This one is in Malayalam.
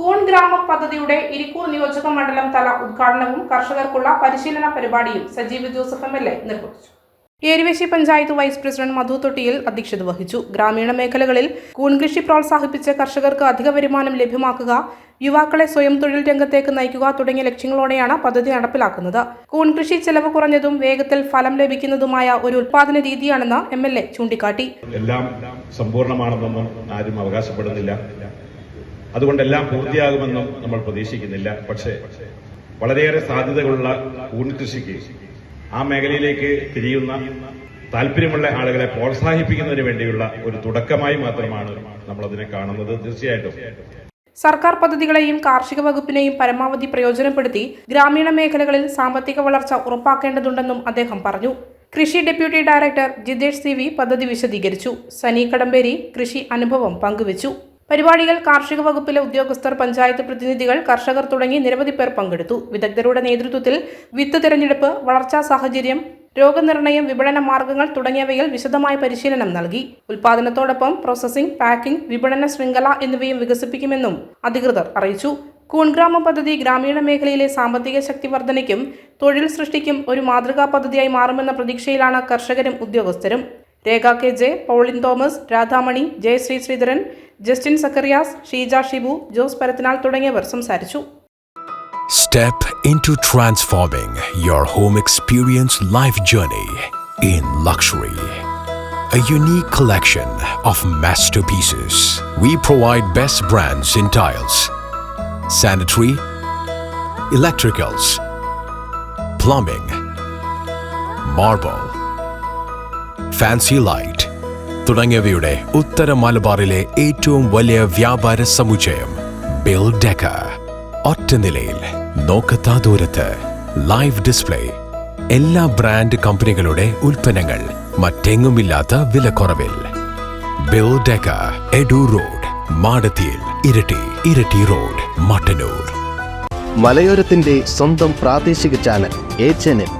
കൂൺ ഗ്രാമ പദ്ധതിയുടെ ഇരിക്കൂർ നിയോജക മണ്ഡലം തല ഉദ്ഘാടനവും കർഷകർക്കുള്ള പരിശീലന പരിപാടിയും Sajeev Joseph M L A നിർവഹിച്ചു. ഏരുവേശി പഞ്ചായത്ത് വൈസ് പ്രസിഡന്റ് മധു തൊട്ടിയിൽ അധ്യക്ഷത വഹിച്ചു. ഗ്രാമീണ മേഖലകളിൽ കൂൺ കൃഷി പ്രോത്സാഹിപ്പിച്ച് കർഷകർക്ക് അധിക വരുമാനം ലഭ്യമാക്കുക യുവാക്കളെ സ്വയം തൊഴിൽ രംഗത്തേക്ക് നയിക്കുക തുടങ്ങിയ ലക്ഷ്യങ്ങളോടെയാണ് പദ്ധതി നടപ്പിലാക്കുന്നത്. കൂൺ കൃഷി ചെലവ് കുറഞ്ഞതും വേഗത്തിൽ ഫലം ലഭിക്കുന്നതുമായ ഒരു ഉത്പാദന രീതിയാണെന്ന് എം എൽ എ ചൂണ്ടിക്കാട്ടി. എല്ലാം സമ്പൂർണമാണെന്നൊന്നും ആരും അവകാശപ്പെടുന്നില്ല. അതുകൊണ്ട് എല്ലാം പൂർത്തിയാകുമെന്നും നമ്മൾ പ്രതീക്ഷിക്കുന്നില്ല. പക്ഷേ വളരെയേറെ സാധ്യതകളുള്ള ഊൺകൃഷിക്ക് ആ മേഖലയിലേക്ക് തിരിയുന്ന താല്പര്യമുള്ള ആളുകളെ പ്രോത്സാഹിപ്പിക്കുന്നതിന് വേണ്ടിയുള്ള ഒരു തുടക്കമായി മാത്രമാണ് നമ്മൾ അതിനെ കാണുന്നത്. തീർച്ചയായിട്ടും. സർക്കാർ പദ്ധതികളെയും കാർഷിക വകുപ്പിനെയും പരമാവധി പ്രയോജനപ്പെടുത്തി ഗ്രാമീണ മേഖലകളിൽ സാമ്പത്തിക വളർച്ച ഉറപ്പാക്കേണ്ടതുണ്ടെന്നും അദ്ദേഹം പറഞ്ഞു. കൃഷി deputy director Jithesh C V പദ്ധതി വിശദീകരിച്ചു. സനി കടമ്പേരി കൃഷി അനുഭവം പങ്കുവച്ചു. പരിപാടിയിൽ കാർഷിക വകുപ്പിലെ ഉദ്യോഗസ്ഥർ പഞ്ചായത്ത് പ്രതിനിധികൾ കർഷകർ തുടങ്ങി നിരവധി പേർ പങ്കെടുത്തു. വിദഗ്ധരുടെ നേതൃത്വത്തിൽ വിത്ത് തിരഞ്ഞെടുപ്പ് വളർച്ചാ സാഹചര്യം രോഗനിർണയം വിപണന മാർഗങ്ങൾ തുടങ്ങിയവയിൽ വിശദമായ പരിശീലനം നൽകി. ഉൽപാദനത്തോടൊപ്പം പ്രോസസ്സിംഗ് പാക്കിംഗ് വിപണന ശൃംഖല എന്നിവയും വികസിപ്പിക്കുമെന്നും അധികൃതർ അറിയിച്ചു. കൂൺഗ്രാമ പദ്ധതി ഗ്രാമീണ മേഖലയിലെ സാമ്പത്തിക ശക്തി വർധനയ്ക്കും തൊഴിൽ സൃഷ്ടിക്കും ഒരു മാതൃകാ പദ്ധതിയായി മാറുമെന്ന പ്രതീക്ഷയിലാണ് കർഷകരും ഉദ്യോഗസ്ഥരും. Rekha K J Pauline Thomas Radhamani Jayasree Sreedharan Justin Zacharias Sheeja Shibu Jose Parathinal തുടങ്ങിയവർ സംസാരിച്ചു Step into transforming your home experience life journey in luxury. A unique collection of masterpieces. We provide best brands in tiles, sanitary, electricals, plumbing, marble, fancy light. തുടങ്ങിയവയുടെ ഉത്തര മലബാറിലെ ഏറ്റവും വലിയ വ്യാപാര സമുച്ചയം ബിൽ ഡെക്ക ഒറ്റ നിലയിൽ നോക്കത്താ ദൂരത്ത് ലൈവ് ഡിസ്പ്ലേ. എല്ലാ ബ്രാൻഡ് കമ്പനികളുടെ ഉൽപ്പന്നങ്ങൾ മറ്റെങ്ങുമില്ലാത്ത വിലക്കുറവിൽ. ബിൽ ഡെക്ക എഡു റോഡ് മാടത്തിയിൽ ഇരട്ടി ഇരട്ടി റോഡ് മട്ടന്നൂർ. മലയോരത്തിന്റെ സ്വന്തം പ്രാദേശിക ചാനൽ എ ചാനൽ.